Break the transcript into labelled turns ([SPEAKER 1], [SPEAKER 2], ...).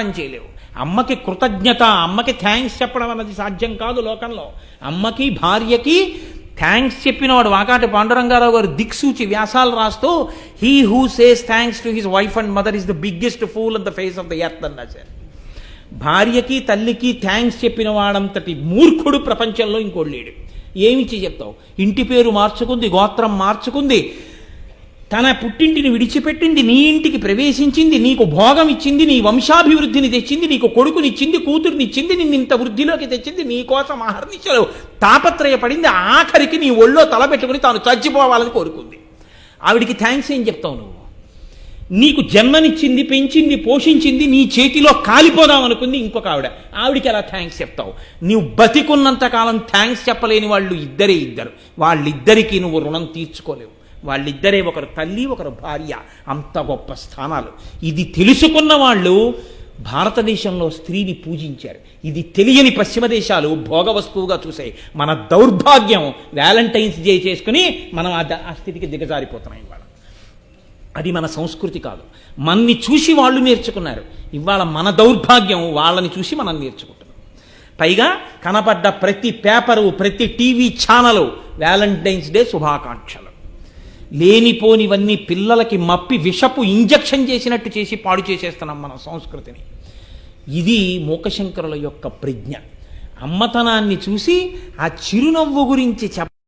[SPEAKER 1] ఉపకారం చేయలేవు. అమ్మకి కృతజ్ఞత అమ్మకి థ్యాంక్స్ చెప్పడం అన్నది సాధ్యం కాదు లోకంలో. అమ్మకి భార్యకి థ్యాంక్స్ చెప్పినవాడు వాకాటి పాండురంగారావు గారు దిక్సూచి వ్యాసాలు రాస్తూ he who says thanks to his wife and mother is the biggest fool on the face of the earth అన్నా సార్. భార్యకి తల్లికి థ్యాంక్స్ చెప్పిన వాడంతటి మూర్ఖుడు ప్రపంచంలో ఇంకోటి లేడు. ఏమిచ్చి చెప్తావు? ఇంటి పేరు మార్చుకుంది గోత్రం మార్చుకుంది తన పుట్టింటిని విడిచిపెట్టింది నీ ఇంటికి ప్రవేశించింది నీకు భోగం ఇచ్చింది నీ వంశాభివృద్ధిని తెచ్చింది నీకు కొడుకునిచ్చింది కూతురునిచ్చింది నిన్ను ఇంత వృద్ధిలోకి తెచ్చింది నీ కోసం తాపత్రయపడింది ఆఖరికి నీ ఒళ్ళో తలబెట్టుకుని తాను చచ్చిపోవాలని కోరుకుంది. ఆవిడికి థ్యాంక్స్ ఏం చెప్తావు నువ్వు? నీకు జన్మనిచ్చింది పెంచింది పోషించింది నీ చేతిలో కాలిపోదాం అనుకుంది ఇంకొక ఆవిడ. ఆవిడికి ఎలా థ్యాంక్స్ చెప్తావు? నీవు బతికున్నంత కాలం థ్యాంక్స్ చెప్పలేని వాళ్ళు ఇద్దరే ఇద్దరు. వాళ్ళిద్దరికీ నువ్వు రుణం తీర్చుకోలేవు. వాళ్ళిద్దరే ఒకరు తల్లి ఒకరు భార్య. అంత గొప్ప స్థానాలు. ఇది తెలుసుకున్న వాళ్ళు భారతదేశంలో స్త్రీని పూజించారు. ఇది తెలియని పశ్చిమ దేశాలు భోగ వస్తువుగా చూసాయి మన దౌర్భాగ్యం వ్యాలంటైన్స్ డే చేసుకుని మనం ఆ స్థితికి దిగజారిపోతున్నాం ఇవాళ. అది మన సంస్కృతి కాదు. మన్ని చూసి వాళ్ళు నేర్చుకున్నారు. ఇవాళ మన దౌర్భాగ్యం వాళ్ళని చూసి మనం నేర్చుకుంటున్నాం. పైగా కనపడ్డ ప్రతి పేపరు ప్రతి టీవీ ఛానలు వ్యాలంటైన్స్ డే శుభాకాంక్షలు. లేనిపోనివన్నీ పిల్లలకి మప్పి విషపు ఇంజెక్షన్ చేసినట్టు చేసి పాడు చేసేస్తున్నాం మన సంస్కృతిని. ఇది మూకశంకరుల యొక్క ప్రజ్ఞ. అమ్మతనాన్ని చూసి ఆ చిరునవ్వు గురించి చెప్ప